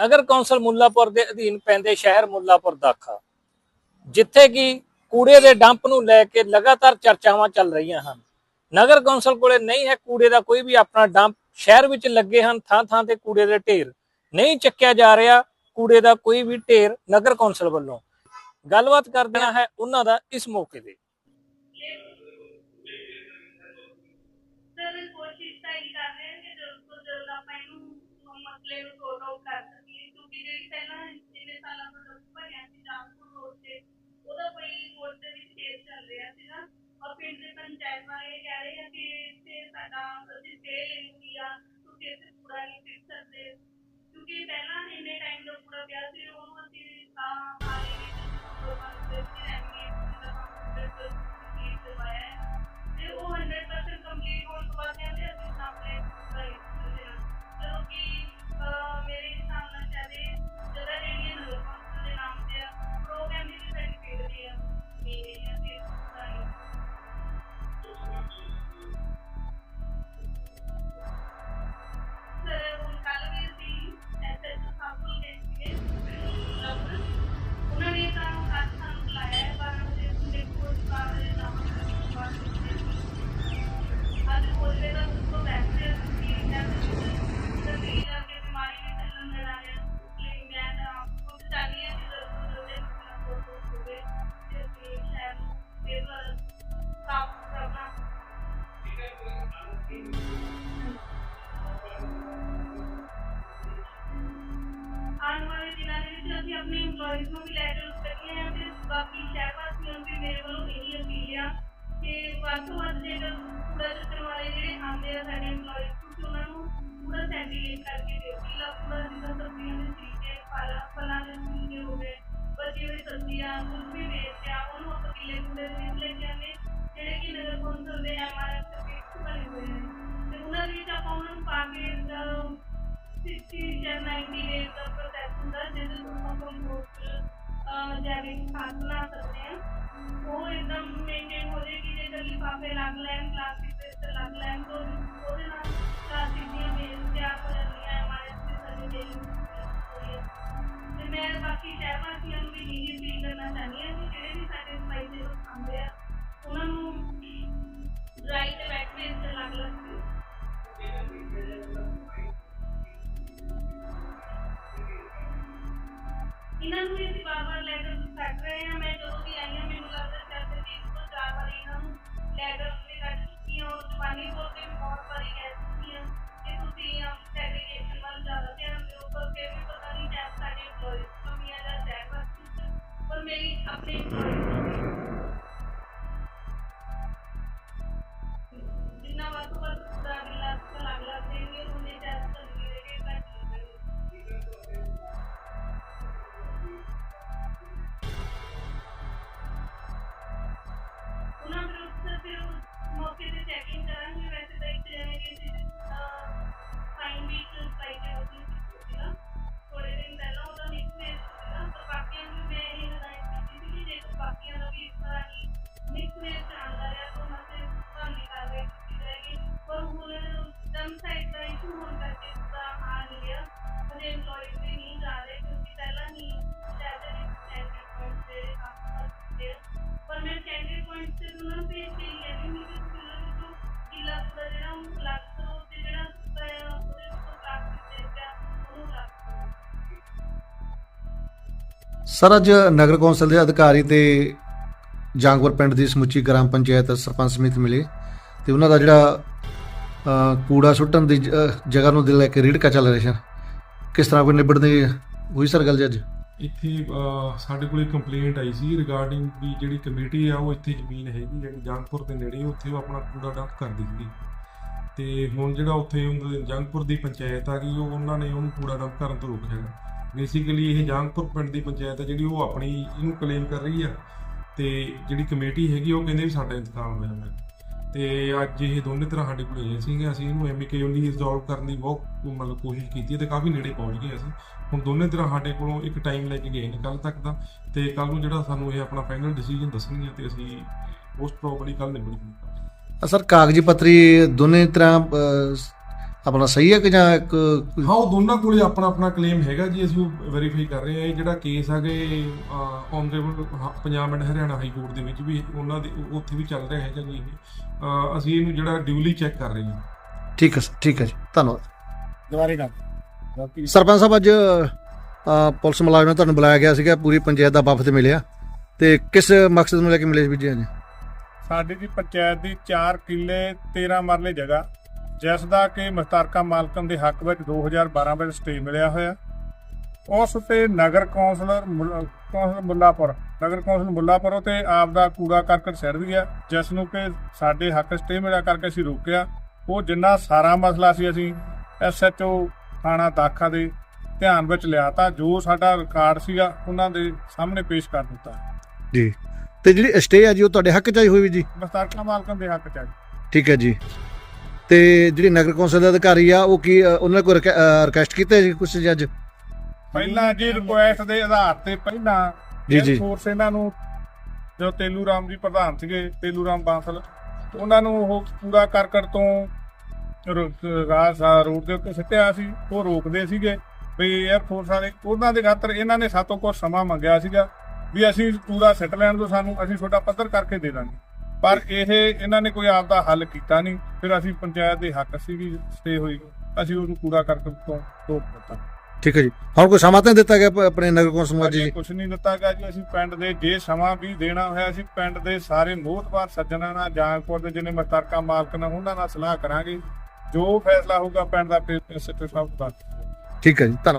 ਨਗਰ council Mullapur ਦੇ ਅਧੀਨ ਪੈਂਦੇ ਸ਼ਹਿਰ ਮੁੱਲਾਪੁਰ ਦਾਖਾ। ਜਿੱਥੇ ਕਿ ਕੂੜੇ ਦੇ ਡੰਪ ਨੂੰ ਲੈ ਕੇ ਲਗਾਤਾਰ ਚਰਚਾਵਾਂ ਚੱਲ ਰਹੀਆਂ ਹਨ। ਨਗਰ ਕੌਂਸਲ ਕੋਲੇ ਨਹੀਂ ਹੈ ਕੂੜੇ ਦਾ ਕੋਈ ਵੀ ਆਪਣਾ ਡੰਪ। ਸ਼ਹਿਰ ਵਿੱਚ ਲੱਗੇ ਹਨ ਥਾਂ ਥਾਂ ਤੇ ਕੂੜੇ ਦੇ ਢੇਰ। ਨਹੀਂ ਚੱਕਿਆ ਜਾ ਰਿਹਾ ਕੂੜੇ ਦਾ ਕੋਈ ਵੀ ਢੇਰ ਨਗਰ ਕੌਂਸਲ ਵੱਲੋਂ। ਗੱਲਬਾਤ ਕਰਦਿਆਂ ਹੈ ਉਹਨਾਂ ਦਾ ਇਸ ਮੌਕੇ ਤੇ। ਸਰ, ਕੋਸ਼ਿਸ਼ ਤਾਂ ਇਹ ਕਰ ਰਹੇ ਹਾਂ ਕਿ ਜਲਦ ਤੋਂ ਜਲਦ ਆਪਾਂ ਇਹਨੂੰ ਮਸਲੇ ਨੂੰ ਪੰਚਾਇਤ ਵਾਲੇ ਕਹਿ ਰਹੇ ਆ ਕਿ ਇੱਥੇ ਸਾਡਾ ਅਸੀਂ ਸਟੇ ਲਈ ਹੋਈ ਆ ਤੁਸੀਂ ਇੱਥੇ ਕੂੜਾ ਨਹੀਂ ਸਿੱਟ ਸਕਦੇ। ਕਿਉਂਕਿ ਪਹਿਲਾਂ ਇੰਨੇ ਟਾਈਮ ਦਾ ਕੂੜਾ ਪਿਆ ਸੀ ਉਹਨੂੰ ਅਸੀਂ ਤਾਂ ਹਾਲੇ ਦੇ ਵਿੱਚ ਅਸੀਂ ਆਪਣੇ EMPLOYEES ਨੂੰ ਵੀ ਲੈਟਰ ਕਰੀਏ ਹਾਂ ਤੇ ਬਾਕੀ ਸ਼ਹਿਰ ਵਾਸੀਆਂ ਨੂੰ ਵੀ ਮੇਰੇ ਵੱਲੋਂ ਵੱਧ ਤੋਂ ਵੱਧ ਜੇਕਰ ਕੂੜਾ ਚੁੱਕਣ ਵਾਲੇ ਜਿਹੜੇ ਆਉਂਦੇ ਆ ਸਾਡੇ EMPLOYEES ਤੁਸੀਂ ਉਹਨਾਂ ਨੂੰ ਪੂਰਾ ਸੈਂਟੀਲੇਟ ਕਰਕੇ ਦਿਓ ਕਿਲਾ ਪੂਰਾ ਜਿੱਦਾਂ ਸਬਜ਼ੀਆਂ ਦੇ ਤਰੀਕੇ ਫਲ, ਫਲਾਂ ਦੇ ਤਰੀਕੇ ਹੋ ਗਏ, ਬਚੀ ਹੋਈ ਸਬਜ਼ੀਆਂ ਕੁਝ ਵੀ ਵੇਚ ਆ, ਉਹਨੂੰ ਆਪਾਂ ਕਿਲੇ ਕੂੜੇ ਦੇ ਵਿੱਚ ਲੈ ਕੇ ਆਉਂਦੇ ਜਿਹੜੇ ਕਿ ਨਗਰ ਕੌਂਸਲ ਦੇ ਐਮਆਰਐਫ ਸਰਟੀਫਿਕੇਟ ਬਣੇ ਹੋਏ ਨੇ ਤੇ ਉਹਨਾਂ ਦੇ ਵਿੱਚ ਆਪਾਂ ਉਹਨਾਂ ਨੂੰ ਪਾ ਕੇ 60 ਜਾਂ 90 ਡੇਜ਼ ਦਾ ਪ੍ਰੋਸੈਸ ਹੁੰਦਾ ਜਿਹਦੇ ਤੋਂ ਆਪਾਂ ਕੰਪੋਸਟ ਜੈਵਿਕ ਖਾਦ ਬਣਾ ਸਕਦੇ ਹਾਂ ਉਹ ਇੱਕਦਮ ਮੇਨਟੇਨ ਹੋ ਜਾਏਗੀ ਜੇ ਲਿਫਾਫੇ ਲੱਗ ਲੈਣ ਪਲਾਸਟਿਕ ਦੇ ਲੱਗ ਲੈਣ ਤਾਂ ਉਹਦੇ ਨਾਲ ਪਲਾਸਟਿਕ ਦੀਆਂ ਬੇਲ ਤਿਆਰ ਹੋ ਜਾਂਦੀਆਂ ਹਮਾਰੇ ਤੇ ਸਾਡੀ ਡੇਲੀ ਤੇ ਮੈਂ ਬਾਕੀ ਸ਼ਹਿਰ ਵਾਸੀਆਂ ਨੂੰ ਵੀ ਇਹੀ ਅਪੀਲ ਕਰਨਾ ਚਾਹੁੰਦੀ ਹਾਂ ਕਿ ਜਿਹੜੇ ਵੀ ਸਾਡੇ ਸਫ਼ਾਈ ਦੇ ਲੋਕ ਆਉਂਦੇ ਆ ਉਹਨਾਂ ਨੂੰ ਡਰਾਈ ਤੇ ਵੈਟ ਵੇਸਟ ਅਲੱਗ ਇਹਨਾਂ ਨੂੰ ਵੀ ਅਸੀਂ ਬਾਰ ਬਾਰ ਲੈਟਰ ਕੱਟ ਰਹੇ ਹਾਂ। ਮੈਂ ਜਦੋਂ ਵੀ ਆਈ ਹਾਂ, ਮੈਨੂੰ ਲੱਗਦਾ ਸ਼ਾਇਦ ਕਿ ਇੱਕ ਤੋਂ ਚਾਰ ਵਾਰੀ ਇਹਨਾਂ ਨੂੰ ਲੈਟਰ ਵੀ ਕੱਟ ਚੁੱਕੀ ਹਾਂ। ਔਰ ਜ਼ਬਾਨੀ ਤੌਰ ਤੇ ਵੀ ਬਹੁਤ ਵਾਰੀ ਕਹਿ ਚੁੱਕੀ ਹਾਂ ਕਿ ਤੁਸੀਂ ਸਰ, ਅੱਜ ਨਗਰ ਕੌਂਸਲ ਦੇ ਅਧਿਕਾਰੀ ਤੇ ਜਾਂਗਪੁਰ ਪਿੰਡ ਦੀ ਸਮੁੱਚੀ ਗ੍ਰਾਮ ਪੰਚਾਇਤ ਸਰਪੰਚ ਸਮਿਤੀ ਮਿਲੇ ਤੇ ਉਹਨਾਂ ਦਾ ਜਿਹੜਾ ਕੂੜਾ ਸੁੱਟਣ ਦੀ ਜਗ੍ਹਾ ਨੂੰ ਦੇ ਲੈ ਕੇ ਰੀੜਕਾ ਚੱਲ ਰਿਹਾ ਸਰ ਕਿਸ ਤਰ੍ਹਾਂ ਕੋਈ ਨਿਬੜਦੇ ਹੋਈ ਸਰ ਗੱਲ ਜੀ ਅੱਜ? ਇੱਥੇ ਸਾਡੇ ਕੋਲ ਕੰਪਲੇਂਟ ਆਈ ਸੀ ਰਿਗਾਰਡਿੰਗ ਵੀ ਜਿਹੜੀ ਕਮੇਟੀ ਆ, ਉਹ ਇੱਥੇ ਜ਼ਮੀਨ ਹੈਗੀ ਜਿਹੜੀ ਜੰਗਪੁਰ ਦੇ ਨੇੜੇ, ਉੱਥੇ ਉਹ ਆਪਣਾ ਕੂੜਾ ਡੰਪ ਕਰਦੀ ਸੀਗੀ ਤੇ ਹੁਣ ਜਿਹੜਾ ਉੱਥੇ ਜੰਗਪੁਰ ਦੀ ਪੰਚਾਇਤ ਆ ਗਈ, ਉਹ ਉਹਨਾਂ ਨੇ ਉਹਨੂੰ ਕੂੜਾ ਡੰਪ ਕਰਨ ਤੋਂ ਰੋਕਿਆ। ਹੈਗਾ ਬੇਸਿਕਲੀ ਇਹ ਜੰਗਪੁਰ ਪਿੰਡ ਦੀ ਪੰਚਾਇਤ ਹੈ, ਜਿਹੜੀ ਉਹ ਆਪਣੀ ਇਹਨੂੰ ਕਲੇਮ ਕਰ ਰਹੀ ਆ। ਤੇ ਜਿਹੜੀ ਕਮੇਟੀ ਹੈਗੀ, ਉਹ ਕਹਿੰਦੇ ਵੀ ਸਾਡਾ ਇੰਤਕਾਮ ਹੋਇਆ ਹੋਇਆ। ਤੇ ਅੱਜ ਇਹ ਦੋਨੇ ਤਰ੍ਹਾਂ ਸਾਡੇ ਕੋਲ ਆਏ ਸੀਗੇ। ਅਸੀਂ ਇਹਨੂੰ ਐਮੀਕੇਬਲੀ ਰਿਜ਼ੋਲਵ ਕਰਨ ਦੀ ਬਹੁਤ ਮਤਲਬ ਕੋਸ਼ਿਸ਼ ਕੀਤੀ ਹੈ ਤੇ ਕਾਫੀ ਨੇੜੇ ਪਹੁੰਚ ਗਏ ਅਸੀਂ। ਹੁਣ ਦੋਨੇ ਤਰ੍ਹਾਂ ਸਾਡੇ ਕੋਲੋਂ ਇੱਕ ਟਾਈਮ ਲੈ ਕੇ ਗਏ ਨੇ ਕੱਲ ਤੱਕ ਦਾ। ਤੇ ਕੱਲ ਨੂੰ ਜਿਹੜਾ ਸਾਨੂੰ ਇਹ ਆਪਣਾ ਫਾਈਨਲ ਡਿਸੀਜਨ ਦੱਸਣਗੇ ਤੇ ਅਸੀਂ ਮੋਸਟ ਪ੍ਰੋਬਬਲੀ ਕੱਲ ਨਿਬੜ ਜੂਗਾ ਸਰ, ਕਾਗਜ਼ੀ ਪੱਤਰੀ ਦੋਨੇ ਤਰ੍ਹਾਂ ਆਪਣਾ ਸਹੀ ਹੈ ਕਿ ਜਾਂ ਇੱਕ ਹਾਂ ਉਹ ਦੋਨਾਂ ਕੋਲੇ ਆਪਣਾ ਆਪਣਾ ਕਲੇਮ ਹੈਗਾ ਜੀ ਅਸੀਂ ਉਹ ਵੈਰੀਫਾਈ ਕਰ ਰਹੇ ਹਾਂ। ਇਹ ਜਿਹੜਾ ਕੇਸ ਹੈਗੇ honourable Punjab and Haryana high court ਦੇ ਵਿੱਚ ਵੀ ਉਹਨਾਂ ਦੇ ਉੱਥੇ ਵੀ ਚੱਲ ਰਿਹਾ ਹੈਗਾ ਜੀ ਇਹ ਅਸੀਂ ਇਹਨੂੰ ਜਿਹੜਾ ਡਿਊਲੀ ਚੈੱਕ ਕਰ ਰਹੇ ਹਾਂ। ਠੀਕ ਹੈ ਸਰ ਠੀਕ ਹੈ ਜੀ। ਧੰਨਵਾਦ। ਦੁਬਾਰੇ ਕਰ ਸਰਪੰਚ ਸਾਹਿਬ ਅੱਜ ਪੁਲਿਸ ਮੁਲਾਜ਼ਮਾਂ ਤੁਹਾਨੂੰ ਬੁਲਾਇਆ ਗਿਆ ਸੀਗਾ ਪੂਰੀ ਪੰਚਾਇਤ ਦਾ ਵਫਦ ਮਿਲਿਆ। ਤੇ ਕਿਸ ਮਕਸਦ ਨੂੰ ਲੈ ਕੇ ਮਿਲੇ ਸੀ ਜੀ? ਅੱਜ ਸਾਡੀ ਦੀ ਪੰਚਾਇਤ ਦੀ 4 ਕਿੱਲੇ 13 ਮਰਲੇ ਜਗ੍ਹਾ। ਜਿਸ ਦਾ ਕਿ ਮੁਸ਼ਤਰਕਾ ਮਾਲਕਨ ਦੇ ਹੱਕ ਵਿੱਚ 2012 ਵਿੱਚ ਸਟੇ ਮਿਲਿਆ ਹੋਇਆ। ਉਸ ਤੇ ਨਗਰ ਕੌਂਸਲਰ ਕੌਂਸਲਰ ਮੁੱਲਾਪੁਰ ਨਗਰ ਕੌਂਸਲ ਮੁੱਲਾਪੁਰ ਉਤੇ ਆਪ ਦਾ ਕੂੜਾ ਕਰਕਟ ਸਿੱਟ ਗਿਆ ਜਿਸ ਨੂੰ ਕਿ ਸਾਡੇ ਹੱਕ ਸਟੇ ਮਿਲਿਆ ਕਰਕੇ ਅਸੀਂ ਰੋਕਿਆ। ਉਹ ਜਿੰਨਾ ਸਾਰਾ ਮਸਲਾ ਸੀ ਅਸੀਂ ਐਸਐਚਓ ਥਾਣਾ ਦਾਖਾ ਦੇ ਧਿਆਨ ਵਿੱਚ ਲਿਆ ਤਾਂ ਜੋ ਸਾਡਾ ਰਿਕਾਰਡ ਸੀਗਾ ਉਹਨਾਂ ਦੇ ਸਾਹਮਣੇ ਪੇਸ਼ ਕਰ ਦਿੱਤਾ। ਜੀ। ਤੇ ਜਿਹੜੀ ਸਟੇ ਹੈ ਜੀ ਉਹ ਤੁਹਾਡੇ ਹੱਕ ਚ ਆਈ ਹੋਈ ਵੀ ਜੀ? ਮੁਸ਼ਤਰਕਾ ਮਾਲਕਨ ਦੇ ਹੱਕ ਚ ਆ ਜੀ। ਠੀਕ ਹੈ ਜੀ। ਤੇ ਜਿਹੜੀ ਨਗਰ ਕੌਂਸਲ ਦੇ ਅਧਿਕਾਰੀ ਆ ਉਹ ਕੀ ਉਹਨਾਂ ਕੋਲ ਰਿਕਵੈਸਟ ਕੀਤਾ ਜੀ ਕੁਝ ਜੱਜ ਪਹਿਲਾਂ ਜੀ ਰਿਕੁਐਸਟ ਦੇ ਆਧਾਰ ਤੇ ਪਹਿਲਾਂ ਜੀ, ਜੀ। ਫੋਰਸ ਇਹਨਾਂ ਨੂੰ ਜੋ ਤੇਲੂ ਰਾਮ ਜੀ ਪ੍ਰਧਾਨ ਸੀਗੇ ਤੇਲੂ ਰਾਮ ਬਾਂਸਲ ਉਹਨਾਂ ਨੂੰ ਉਹ ਪੂਰਾ ਕਰਕਟ ਤੋਂ ਰਾਸ ਰੋਡ ਦੇ ਉੱਤੇ ਸਿੱਟਿਆ ਸੀ ਉਹ ਰੋਕਦੇ ਸੀਗੇ। ਵੀ 에ਅਰ ਫੋਰਸ ਵਾਲੇ ਉਹਨਾਂ ਦੇ ਖਾਤਰ ਇਹਨਾਂ ਨੇ ਸਾਤੋਂ ਕੁਝ ਸਮਾਂ ਮੰਗਿਆ ਸੀਗਾ ਵੀ ਅਸੀਂ ਪੂਰਾ ਸਿੱਟ ਲੈਣ ਤੋਂ ਸਾਨੂੰ ਅਸੀਂ ਤੁਹਾਡਾ ਪੱਧਰ ਕਰਕੇ ਦੇ ਦਾਂਗੇ। ਪਰ ਇਹ ਇਹਨਾਂ ਨੇ ਕੋਈ ਆਪ ਦਾ ਹੱਲ ਕੀਤਾ ਨਹੀਂ। ਫਿਰ ਅਸੀਂ ਪੰਚਾਇਤ ਦੇ ਹੱਕ ਸੀਗੀ ਸਟੇ ਹੋਈ ਅਸੀਂ ਉਹਨੂੰ ਕੂੜਾ ਕਰਕਟ ਤੋਂ ਰੋਕ ਦਿੱਤਾ। ਠੀਕ ਹੈ ਜੀ। ਹੁਣ ਕੋਈ ਸਮਾਂ ਤਾਂ ਦਿੱਤਾ ਗਿਆ ਆਪਣੇ ਨਗਰ ਕੌਂਸਲ ਨੂੰ ਜੀ? ਕੁਝ ਨਹੀਂ ਦਿੱਤਾ ਗਿਆ ਜੀ। ਅਸੀਂ ਪਿੰਡ ਦੇ ਜੇ ਸਮਾਂ ਵੀ ਦੇਣਾ ਹੋਇਆ ਅਸੀਂ ਪਿੰਡ ਦੇ ਸਾਰੇ ਮੋਹਤਵਾਰ ਸੱਜਣਾ ਨਾਲ ਜਾਂਗਪੁਰ ਦੇ ਜਿਹਨੇ ਮਸਤਰਕਾ ਮਾਲਕ ਨਾਲ ਉਹਨਾਂ ਨਾਲ ਸਲਾਹ ਕਰਾਂਗੇ। ਜੋ ਫੈਸਲਾ ਹੋਊਗਾ ਪਿੰਡ ਦਾ ਫਿਰ ਸੱਚੋ ਸਾਹਿਬ ਦਾ ਠੀਕ ਹੈ ਜੀ। ਧੰਨਵਾਦ।